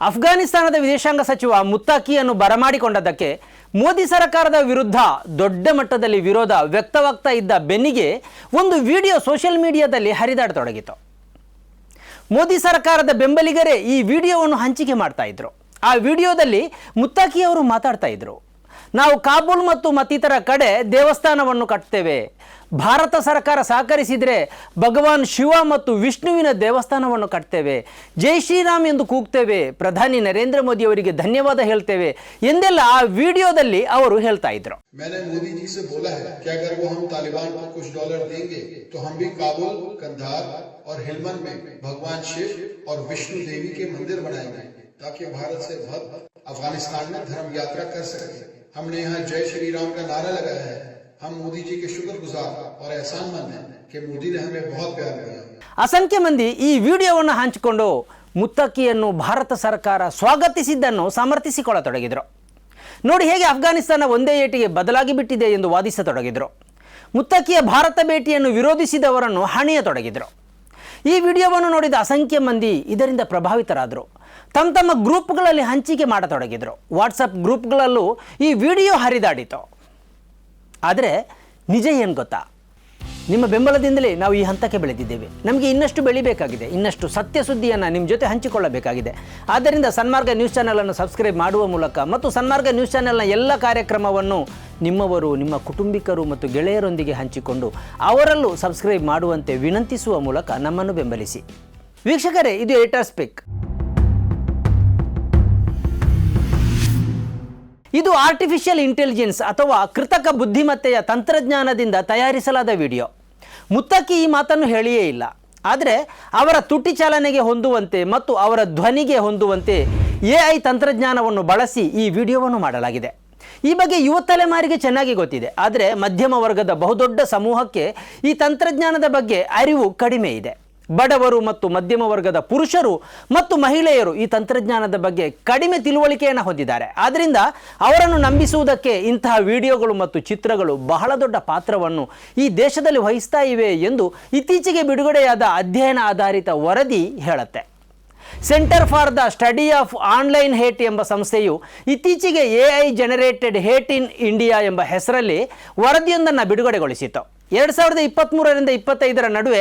ಅಫ್ಘಾನಿಸ್ತಾನದ ವಿದೇಶಾಂಗ ಸಚಿವ ಮುತ್ತಾಕಿಯನ್ನು ಬರಮಾಡಿಕೊಂಡದ್ದಕ್ಕೆ ಮೋದಿ ಸರ್ಕಾರದ ವಿರುದ್ಧ ದೊಡ್ಡ ಮಟ್ಟದಲ್ಲಿ ವಿರೋಧ ವ್ಯಕ್ತವಾಗ್ತಾ ಇದ್ದ ಬೆನ್ನಿಗೆ ಒಂದು ವಿಡಿಯೋ ಸೋಷಿಯಲ್ ಮೀಡಿಯಾದಲ್ಲಿ ಹರಿದಾಡತೊಡಗಿತು. ಮೋದಿ ಸರ್ಕಾರದ ಬೆಂಬಲಿಗರೇ ಈ ವಿಡಿಯೋವನ್ನು ಹಂಚಿಕೆ ಮಾಡ್ತಾ ಇದ್ರು. ಆ ವಿಡಿಯೋದಲ್ಲಿ ಮುತ್ತಾಕಿಯವರು ಮಾತಾಡ್ತಾ ಇದ್ರು. ನಾವು ಕಾಬೂಲ್ ಮತ್ತು ಮತ್ತಿತರ ಕಡೆ ದೇವಸ್ಥಾನವನ್ನು ಕಟ್ತೇವೆ ಭಾರತ ಸರ್ಕಾರ ಸಹಕರಿಸಿದರೆ ಭಗವಾನ್ ಶಿವ ಮತ್ತು ವಿಷ್ಣುವಿನ ದೇವಸ್ಥಾನವನ್ನು ಕಟ್ತೇವೆ ಜೈ ಶ್ರೀರಾಮ್ ಎಂದು ಕೂಗ್ತೇವೆ ಪ್ರಧಾನಿ ನರೇಂದ್ರ ಮೋದಿ ಅವರಿಗೆ ಧನ್ಯವಾದ ಹೇಳ್ತೇವೆ ಎಂದೆಲ್ಲ ಆ ವಿಡಿಯೋದಲ್ಲಿ ಅವರು ಹೇಳ್ತಾ ಇದ್ರು मैंने मोदी जी से बोला है कि अगर वो हम तालिबान को कुछ डॉलर देंगे तो हम भी काबुल कंधार और हिलमन में भगवान शिव और विष्णु देवी के मंदिर बनाएंगे ताकि भारत से भक्त अफगानिस्तान में धर्म यात्रा कर सके हमने यहाँ जय श्री राम का नारा लगाया है हम मोदी जी के शुक्रगुजार और एहसान मंद हैं कि मोदी ने हमें बहुत प्यार किया ಅಸಂಖ್ಯ ಮಂದಿ ಈ ವಿಡಿಯೋವನ್ನು ಹಂಚಿಕೊಂಡು ಮುತ್ತಕ್ಕಿಯನ್ನು ಭಾರತ ಸರ್ಕಾರ ಸ್ವಾಗತಿಸಿದ್ದನ್ನು ಸಮರ್ಥಿಸಿಕೊಳ್ಳತೊಡಗಿದರು ನೋಡಿ ಹೇಗೆ ಅಫ್ಘಾನಿಸ್ತಾನ ಒಂದೇ ಏಟಿಗೆ ಬದಲಾಗಿ ಬಿಟ್ಟಿದೆ ಎಂದು ವಾದಿಸತೊಡಗಿದರು ಮುತ್ತಕ್ಕಿಯ ಭಾರತ ಭೇಟಿಯನ್ನು ವಿರೋಧಿಸಿದವರನ್ನು ಹಣಿಯತೊಡಗಿದರು ಈ ವಿಡಿಯೋವನ್ನು ನೋಡಿದ ಅಸಂಖ್ಯ ಮಂದಿ ಇದರಿಂದ ಪ್ರಭಾವಿತರಾದರು ತಮ್ಮ ತಮ್ಮ ಗ್ರೂಪ್ಗಳಲ್ಲಿ ಹಂಚಿಕೆ ಮಾಡತೊಡಗಿದರು. ವಾಟ್ಸಪ್ ಗ್ರೂಪ್ಗಳಲ್ಲೂ ಈ ವಿಡಿಯೋ ಹರಿದಾಡಿತು. ಆದರೆ ನಿಜ ಏನು ಗೊತ್ತಾ? ನಿಮ್ಮ ಬೆಂಬಲದಿಂದಲೇ ನಾವು ಈ ಹಂತಕ್ಕೆ ಬೆಳೆದಿದ್ದೇವೆ. ನಮಗೆ ಇನ್ನಷ್ಟು ಬೆಳಿಬೇಕಾಗಿದೆ. ಇನ್ನಷ್ಟು ಸತ್ಯ ಸುದ್ದಿಯನ್ನು ನಿಮ್ಮ ಜೊತೆ ಹಂಚಿಕೊಳ್ಳಬೇಕಾಗಿದೆ. ಆದ್ದರಿಂದ ಸನ್ಮಾರ್ಗ ನ್ಯೂಸ್ ಚಾನಲನ್ನು ಸಬ್ಸ್ಕ್ರೈಬ್ ಮಾಡುವ ಮೂಲಕ ಮತ್ತು ಸನ್ಮಾರ್ಗ ನ್ಯೂಸ್ ಚಾನೆಲ್ನ ಎಲ್ಲ ಕಾರ್ಯಕ್ರಮವನ್ನು ನಿಮ್ಮವರು, ನಿಮ್ಮ ಕುಟುಂಬಿಕರು ಮತ್ತು ಗೆಳೆಯರೊಂದಿಗೆ ಹಂಚಿಕೊಂಡು ಅವರಲ್ಲೂ ಸಬ್ಸ್ಕ್ರೈಬ್ ಮಾಡುವಂತೆ ವಿನಂತಿಸುವ ಮೂಲಕ ನಮ್ಮನ್ನು ಬೆಂಬಲಿಸಿ. ವೀಕ್ಷಕರೇ, ಇದು ಏಟರ್ ಸ್ಪಿಕ್ ಇದು ಆರ್ಟಿಫಿಷಿಯಲ್ ಇಂಟೆಲಿಜೆನ್ಸ್ ಅಥವಾ ಕೃತಕ ಬುದ್ಧಿಮತ್ತೆಯ ತಂತ್ರಜ್ಞಾನದಿಂದ ತಯಾರಿಸಲಾದ ವಿಡಿಯೋ ಮುತ್ತಕ್ಕಿ ಈ ಮಾತನ್ನು ಹೇಳಿಯೇ ಇಲ್ಲ. ಆದರೆ ಅವರ ತುಟಿ ಚಾಲನೆಗೆ ಹೊಂದುವಂತೆ ಮತ್ತು ಅವರ ಧ್ವನಿಗೆ ಹೊಂದುವಂತೆ ಎ ಐ ತಂತ್ರಜ್ಞಾನವನ್ನು ಬಳಸಿ ಈ ವಿಡಿಯೋವನ್ನು ಮಾಡಲಾಗಿದೆ. ಈ ಬಗ್ಗೆ ಯುವ ತಲೆಮಾರಿಗೆ ಚೆನ್ನಾಗಿ ಗೊತ್ತಿದೆ. ಆದರೆ ಮಧ್ಯಮ ವರ್ಗದ ಬಹುದೊಡ್ಡ ಸಮೂಹಕ್ಕೆ ಈ ತಂತ್ರಜ್ಞಾನದ ಬಗ್ಗೆ ಅರಿವು ಕಡಿಮೆ ಇದೆ. ಬಡವರು ಮತ್ತು ಮಧ್ಯಮ ವರ್ಗದ ಪುರುಷರು ಮತ್ತು ಮಹಿಳೆಯರು ಈ ತಂತ್ರಜ್ಞಾನದ ಬಗ್ಗೆ ಕಡಿಮೆ ತಿಳುವಳಿಕೆಯನ್ನು ಹೊಂದಿದ್ದಾರೆ. ಆದ್ದರಿಂದ ಅವರನ್ನು ನಂಬಿಸುವುದಕ್ಕೆ ಇಂತಹ ವಿಡಿಯೋಗಳು ಮತ್ತು ಚಿತ್ರಗಳು ಬಹಳ ದೊಡ್ಡ ಪಾತ್ರವನ್ನು ಈ ದೇಶದಲ್ಲಿ ವಹಿಸ್ತಾ ಇವೆ ಎಂದು ಇತ್ತೀಚೆಗೆ ಬಿಡುಗಡೆಯಾದ ಅಧ್ಯಯನ ಆಧಾರಿತ ವರದಿ ಹೇಳುತ್ತೆ. Centre for the study of online hate ಎಂಬ ಸಂಸ್ಥೆಯು ಇತ್ತೀಚೆಗೆ A I generated hate in India ಎಂಬ ಹೆಸರಲ್ಲಿ ವರದಿಯೊಂದನ್ನು ಬಿಡುಗಡೆಗೊಳಿಸಿತು ಎರಡು ಸಾವಿರದ ಇಪ್ಪತ್ತ್ಮೂರರಿಂದ ಇಪ್ಪತ್ತೈದರ ನಡುವೆ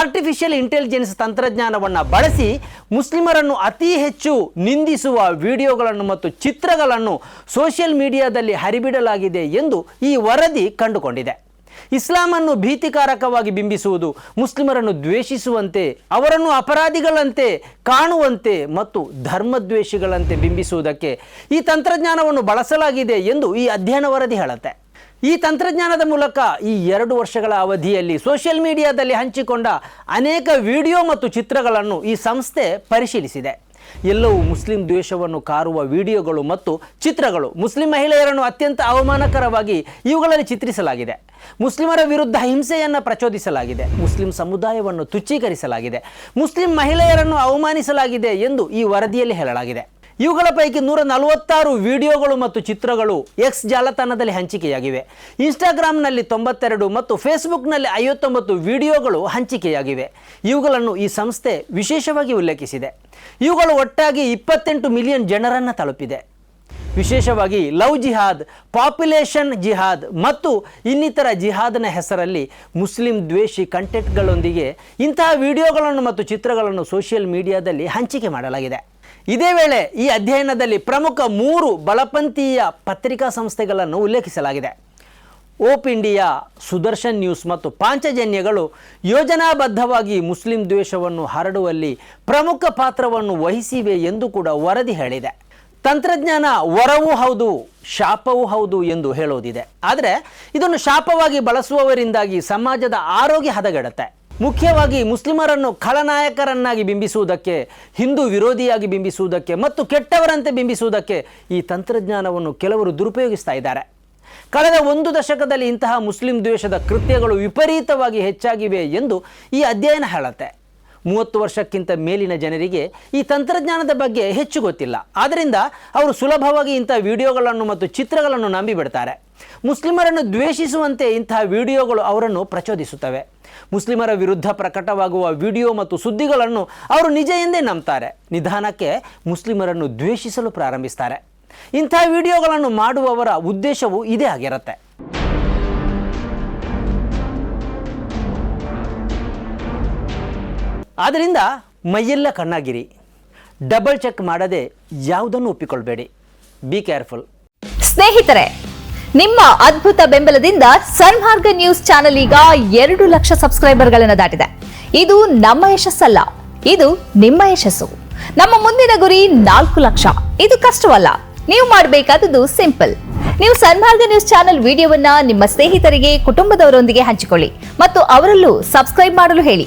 ಆರ್ಟಿಫಿಷಿಯಲ್ ಇಂಟೆಲಿಜೆನ್ಸ್ ತಂತ್ರಜ್ಞಾನವನ್ನು ಬಳಸಿ ಮುಸ್ಲಿಮರನ್ನು ಅತಿ ಹೆಚ್ಚು ನಿಂದಿಸುವ ವಿಡಿಯೋಗಳನ್ನು ಮತ್ತು ಚಿತ್ರಗಳನ್ನು ಸೋಷಿಯಲ್ ಮೀಡಿಯಾದಲ್ಲಿ ಹರಿಬಿಡಲಾಗಿದೆ ಎಂದು ಈ ವರದಿ ಕಂಡುಕೊಂಡಿದೆ. ಇಸ್ಲಾಮನ್ನು ಭೀತಿಕಾರಕವಾಗಿ ಬಿಂಬಿಸುವುದು, ಮುಸ್ಲಿಮರನ್ನು ದ್ವೇಷಿಸುವಂತೆ, ಅವರನ್ನು ಅಪರಾಧಿಗಳಂತೆ ಕಾಣುವಂತೆ ಮತ್ತು ಧರ್ಮದ್ವೇಷಿಗಳಂತೆ ಬಿಂಬಿಸುವುದಕ್ಕೆ ಈ ತಂತ್ರಜ್ಞಾನವನ್ನು ಬಳಸಲಾಗಿದೆ ಎಂದು ಈ ಅಧ್ಯಯನ ವರದಿ ಹೇಳುತ್ತೆ. ಈ ತಂತ್ರಜ್ಞಾನದ ಮೂಲಕ ಈ ಎರಡು ವರ್ಷಗಳ ಅವಧಿಯಲ್ಲಿ ಸೋಷಿಯಲ್ ಮೀಡಿಯಾದಲ್ಲಿ ಹಂಚಿಕೊಂಡ ಅನೇಕ ವಿಡಿಯೋ ಮತ್ತು ಚಿತ್ರಗಳನ್ನು ಈ ಸಂಸ್ಥೆ ಪರಿಶೀಲಿಸಿದೆ. ಎಲ್ಲವೂ ಮುಸ್ಲಿಂ ದ್ವೇಷವನ್ನು ಕಾರುವ ವಿಡಿಯೋಗಳು ಮತ್ತು ಚಿತ್ರಗಳು ಮುಸ್ಲಿಂ ಮಹಿಳೆಯರನ್ನು ಅತ್ಯಂತ ಅವಮಾನಕರವಾಗಿ ಇವುಗಳಲ್ಲಿ ಚಿತ್ರಿಸಲಾಗಿದೆ. ಮುಸ್ಲಿಮರ ವಿರುದ್ಧ ಹಿಂಸೆಯನ್ನು ಪ್ರಚೋದಿಸಲಾಗಿದೆ. ಮುಸ್ಲಿಂ ಸಮುದಾಯವನ್ನು ತುಚ್ಚೀಕರಿಸಲಾಗಿದೆ ಮುಸ್ಲಿಂ ಮಹಿಳೆಯರನ್ನು ಅವಮಾನಿಸಲಾಗಿದೆ ಎಂದು ಈ ವರದಿಯಲ್ಲಿ ಹೇಳಲಾಗಿದೆ. ಇವುಗಳ ಪೈಕಿ ನೂರ ನಲವತ್ತಾರು ವಿಡಿಯೋಗಳು ಮತ್ತು ಚಿತ್ರಗಳು ಎಕ್ಸ್ ಜಾಲತಾಣದಲ್ಲಿ ಹಂಚಿಕೆಯಾಗಿವೆ. ಇನ್ಸ್ಟಾಗ್ರಾಮ್ನಲ್ಲಿ ತೊಂಬತ್ತೆರಡು ಮತ್ತು ಫೇಸ್ಬುಕ್ನಲ್ಲಿ ಐವತ್ತೊಂಬತ್ತು ವಿಡಿಯೋಗಳು ಹಂಚಿಕೆಯಾಗಿವೆ. ಇವುಗಳನ್ನು ಈ ಸಂಸ್ಥೆ ವಿಶೇಷವಾಗಿ ಉಲ್ಲೇಖಿಸಿದೆ. ಇವುಗಳು ಒಟ್ಟಾಗಿ ಇಪ್ಪತ್ತೆಂಟು ಮಿಲಿಯನ್ ಜನರನ್ನು ತಲುಪಿದೆ. ವಿಶೇಷವಾಗಿ ಲವ್ ಜಿಹಾದ್, ಪಾಪ್ಯುಲೇಷನ್ ಜಿಹಾದ್ ಮತ್ತು ಇನ್ನಿತರ ಜಿಹಾದ್ನ ಹೆಸರಲ್ಲಿ ಮುಸ್ಲಿಂ ದ್ವೇಷಿ ಕಂಟೆಂಟ್ಗಳೊಂದಿಗೆ ಇಂತಹ ವಿಡಿಯೋಗಳನ್ನು ಮತ್ತು ಚಿತ್ರಗಳನ್ನು ಸೋಷಿಯಲ್ ಮೀಡಿಯಾದಲ್ಲಿ ಹಂಚಿಕೆ ಮಾಡಲಾಗಿದೆ. ಇದೇ ವೇಳೆ ಈ ಅಧ್ಯಯನದಲ್ಲಿ ಪ್ರಮುಖ ಮೂರು ಬಲಪಂಥೀಯ ಪತ್ರಿಕಾ ಸಂಸ್ಥೆಗಳನ್ನು ಉಲ್ಲೇಖಿಸಲಾಗಿದೆ. ಓಪ್ ಇಂಡಿಯಾ, ಸುದರ್ಶನ್ ನ್ಯೂಸ್ ಮತ್ತು ಪಾಂಚಜನ್ಯಗಳು ಯೋಜನಾಬದ್ಧವಾಗಿ ಮುಸ್ಲಿಂ ದ್ವೇಷವನ್ನು ಹರಡುವಲ್ಲಿ ಪ್ರಮುಖ ಪಾತ್ರವನ್ನು ವಹಿಸಿವೆ ಎಂದು ಕೂಡ ವರದಿ ಹೇಳಿದೆ. ತಂತ್ರಜ್ಞಾನ ವರವೂ ಹೌದು, ಶಾಪವೂ ಹೌದು ಎಂದು ಹೇಳೋದಿದೆ. ಆದರೆ ಇದನ್ನು ಶಾಪವಾಗಿ ಬಳಸುವವರಿಂದಾಗಿ ಸಮಾಜದ ಆರೋಗ್ಯ ಹದಗೆಡುತ್ತೆ. ಮುಖ್ಯವಾಗಿ ಮುಸ್ಲಿಮರನ್ನು ಖಳನಾಯಕರನ್ನಾಗಿ ಬಿಂಬಿಸುವುದಕ್ಕೆ, ಹಿಂದೂ ವಿರೋಧಿಯಾಗಿ ಬಿಂಬಿಸುವುದಕ್ಕೆ ಮತ್ತು ಕೆಟ್ಟವರಂತೆ ಬಿಂಬಿಸುವುದಕ್ಕೆ ಈ ತಂತ್ರಜ್ಞಾನವನ್ನು ಕೆಲವರು ದುರುಪಯೋಗಿಸ್ತಾ ಇದ್ದಾರೆ. ಕಳೆದ ಒಂದು ದಶಕದಲ್ಲಿ ಇಂತಹ ಮುಸ್ಲಿಂ ದ್ವೇಷದ ಕೃತ್ಯಗಳು ವಿಪರೀತವಾಗಿ ಹೆಚ್ಚಾಗಿವೆ ಎಂದು ಈ ಅಧ್ಯಯನ ಹೇಳುತ್ತೆ. ಮೂವತ್ತು ವರ್ಷಕ್ಕಿಂತ ಮೇಲಿನ ಜನರಿಗೆ ಈ ತಂತ್ರಜ್ಞಾನದ ಬಗ್ಗೆ ಹೆಚ್ಚು ಗೊತ್ತಿಲ್ಲ. ಆದ್ದರಿಂದ ಅವರು ಸುಲಭವಾಗಿ ಇಂಥ ವಿಡಿಯೋಗಳನ್ನು ಮತ್ತು ಚಿತ್ರಗಳನ್ನು ನಂಬಿಬಿಡ್ತಾರೆ ಮುಸ್ಲಿಮರನ್ನು ದ್ವೇಷಿಸುವಂತೆ ಇಂತಹ ವಿಡಿಯೋಗಳು ಅವರನ್ನು ಪ್ರಚೋದಿಸುತ್ತವೆ. ಮುಸ್ಲಿಮರ ವಿರುದ್ಧ ಪ್ರಕಟವಾಗುವ ವಿಡಿಯೋ ಮತ್ತು ಸುದ್ದಿಗಳನ್ನು ಅವರು ನಿಜ ಎಂದೇ ನಂಬ್ತಾರೆ. ನಿಧಾನಕ್ಕೆ ಮುಸ್ಲಿಮರನ್ನು ದ್ವೇಷಿಸಲು ಪ್ರಾರಂಭಿಸ್ತಾರೆ. ಇಂಥ ವಿಡಿಯೋಗಳನ್ನು ಮಾಡುವವರ ಉದ್ದೇಶವು ಇದೇ ಆಗಿರುತ್ತೆ. ಆದ್ದರಿಂದ ಮೈಯೆಲ್ಲ ಕಣ್ಣಾಗಿರಿ. ಡಬಲ್ ಚೆಕ್ ಮಾಡದೆ ಯಾವುದನ್ನು ಒಪ್ಪಿಕೊಳ್ಬೇಡಿ. ಬಿ ಕೇರ್ಫುಲ್ ಸ್ನೇಹಿತರೆ, ನಿಮ್ಮ ಅದ್ಭುತ ಬೆಂಬಲದಿಂದ ಸನ್ಮಾರ್ಗ ನ್ಯೂಸ್ ಚಾನೆಲ್ ಈಗ ಎರಡು ಲಕ್ಷ ಸಬ್ಸ್ಕ್ರೈಬರ್ಗಳನ್ನು ದಾಟಿದೆ. ಇದು ನಮ್ಮ ಯಶಸ್ಸಲ್ಲ, ಇದು ನಿಮ್ಮ ಯಶಸ್ಸು. ನಮ್ಮ ಮುಂದಿನ ಗುರಿ ನಾಲ್ಕು ಲಕ್ಷ. ಇದು ಕಷ್ಟವಲ್ಲ, ನೀವು ಮಾಡಬೇಕಾದದ್ದು ಸಿಂಪಲ್. ನೀವು ಸನ್ಮಾರ್ಗ ನ್ಯೂಸ್ ಚಾನೆಲ್ ವಿಡಿಯೋವನ್ನ ನಿಮ್ಮ ಸ್ನೇಹಿತರಿಗೆ, ಕುಟುಂಬದವರೊಂದಿಗೆ ಹಂಚಿಕೊಳ್ಳಿ ಮತ್ತು ಅವರಲ್ಲೂ ಸಬ್ಸ್ಕ್ರೈಬ್ ಮಾಡಲು ಹೇಳಿ.